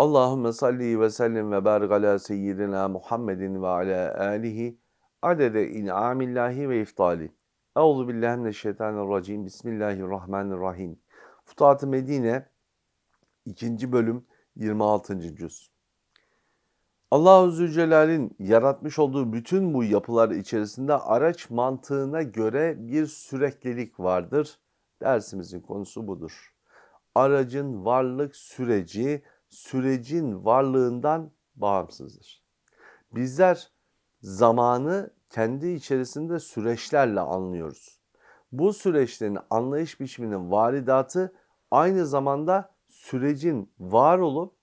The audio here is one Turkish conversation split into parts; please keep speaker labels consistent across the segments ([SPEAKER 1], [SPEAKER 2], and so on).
[SPEAKER 1] Allahümme salli ve sellim ve barik ala seyyidina Muhammedin ve ala alihi adede in'amillahi ve iftali. Euzu billahi mineşşeytanirracim. Bismillahirrahmanirrahim. Futuhat-ı Medine 2. bölüm 26. cüz. Allahu Zülcelal'in yaratmış olduğu bütün bu yapılar içerisinde araç mantığına göre bir süreklilik vardır. Dersimizin konusu budur. Aracın varlık süreci sürecin varlığından bağımsızdır. Bizler zamanı kendi içerisinde süreçlerle anlıyoruz. Bu süreçlerin anlayış biçiminin varidatı aynı zamanda sürecin var olup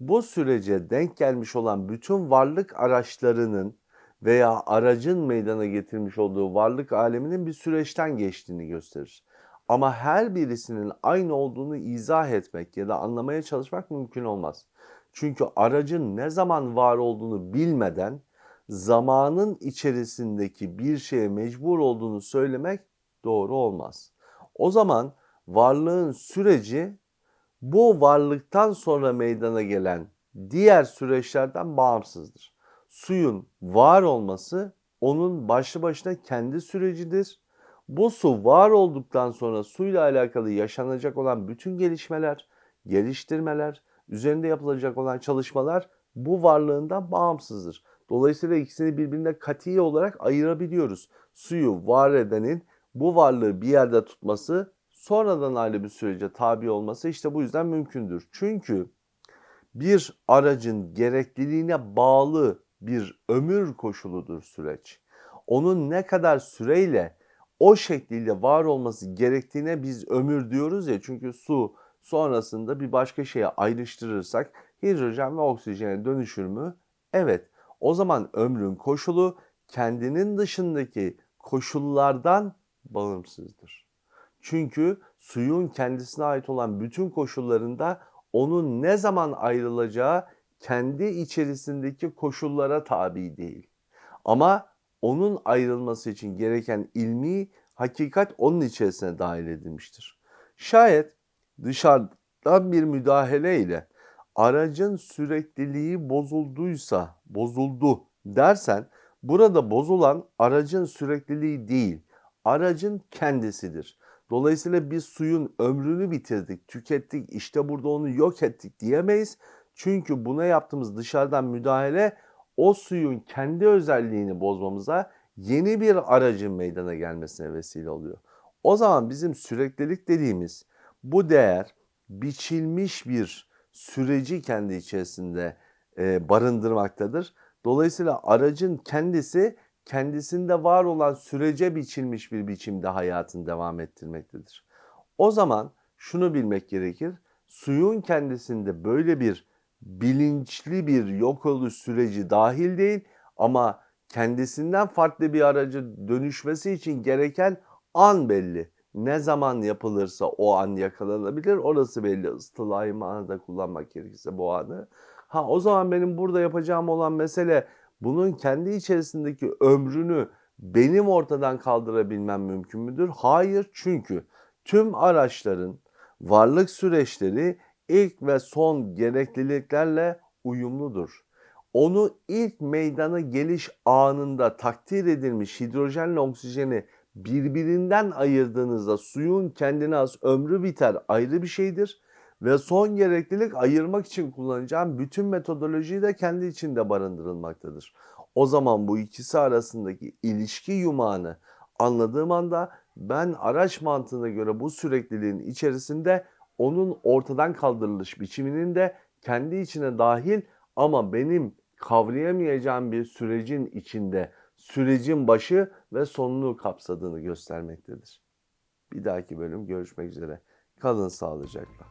[SPEAKER 1] bu sürece denk gelmiş olan bütün varlık araçlarının veya aracın meydana getirmiş olduğu varlık aleminin bir süreçten geçtiğini gösterir. Ama her birisinin aynı olduğunu izah etmek ya da anlamaya çalışmak mümkün olmaz. Çünkü aracın ne zaman var olduğunu bilmeden zamanın içerisindeki bir şeye mecbur olduğunu söylemek doğru olmaz. O zaman varlığın süreci bu varlıktan sonra meydana gelen diğer süreçlerden bağımsızdır. Suyun var olması onun başlı başına kendi sürecidir bu su var olduktan sonra suyla alakalı yaşanacak olan bütün gelişmeler, geliştirmeler, üzerinde yapılacak olan çalışmalar bu varlığından bağımsızdır. Dolayısıyla ikisini birbirine katiye olarak ayırabiliyoruz. Suyu var edenin bu varlığı bir yerde tutması, sonradan ayrı bir sürece tabi olması işte bu yüzden mümkündür. Çünkü bir aracın gerekliliğine bağlı bir ömür koşuludur süreç. Onun ne kadar süreyle o şekliyle var olması gerektiğine biz ömür diyoruz ya çünkü su sonrasında bir başka şeye ayrıştırırsak hidrojen ve oksijene dönüşür mü? Evet. O zaman ömrün koşulu kendinin dışındaki koşullardan bağımsızdır. Çünkü suyun kendisine ait olan bütün koşullarında onun ne zaman ayrılacağı kendi içerisindeki koşullara tabi değil. Ama onun ayrılması için gereken ilmi hakikat onun içerisine dahil edilmiştir. Şayet dışarıdan bir müdahale ile aracın sürekliliği bozulduysa, bozuldu dersen burada bozulan aracın sürekliliği değil, aracın kendisidir. Dolayısıyla biz suyun ömrünü bitirdik, tükettik, işte burada onu yok ettik diyemeyiz. Çünkü buna yaptığımız dışarıdan müdahale o suyun kendi özelliğini bozmamıza yeni bir aracın meydana gelmesine vesile oluyor. O zaman bizim süreklilik dediğimiz bu değer biçilmiş bir süreci kendi içerisinde e, barındırmaktadır. Dolayısıyla aracın kendisi kendisinde var olan sürece biçilmiş bir biçimde hayatını devam ettirmektedir. O zaman şunu bilmek gerekir. Suyun kendisinde böyle bir bilinçli bir yok oluş süreci dahil değil ama kendisinden farklı bir aracı dönüşmesi için gereken an belli. Ne zaman yapılırsa o an yakalanabilir. Orası belli. Istilahi manada kullanmak gerekirse bu anı. Ha o zaman benim burada yapacağım olan mesele bunun kendi içerisindeki ömrünü benim ortadan kaldırabilmem mümkün müdür? Hayır çünkü tüm araçların varlık süreçleri ilk ve son gerekliliklerle uyumludur. Onu ilk meydana geliş anında takdir edilmiş hidrojenle oksijeni birbirinden ayırdığınızda suyun kendine az ömrü biter ayrı bir şeydir. Ve son gereklilik ayırmak için kullanacağım bütün metodolojiyi de kendi içinde barındırılmaktadır. O zaman bu ikisi arasındaki ilişki yumağını anladığım anda ben araç mantığına göre bu sürekliliğin içerisinde onun ortadan kaldırılış biçiminin de kendi içine dahil ama benim kavrayamayacağım bir sürecin içinde sürecin başı ve sonunu kapsadığını göstermektedir. Bir dahaki bölüm görüşmek üzere. Kalın sağlıcakla.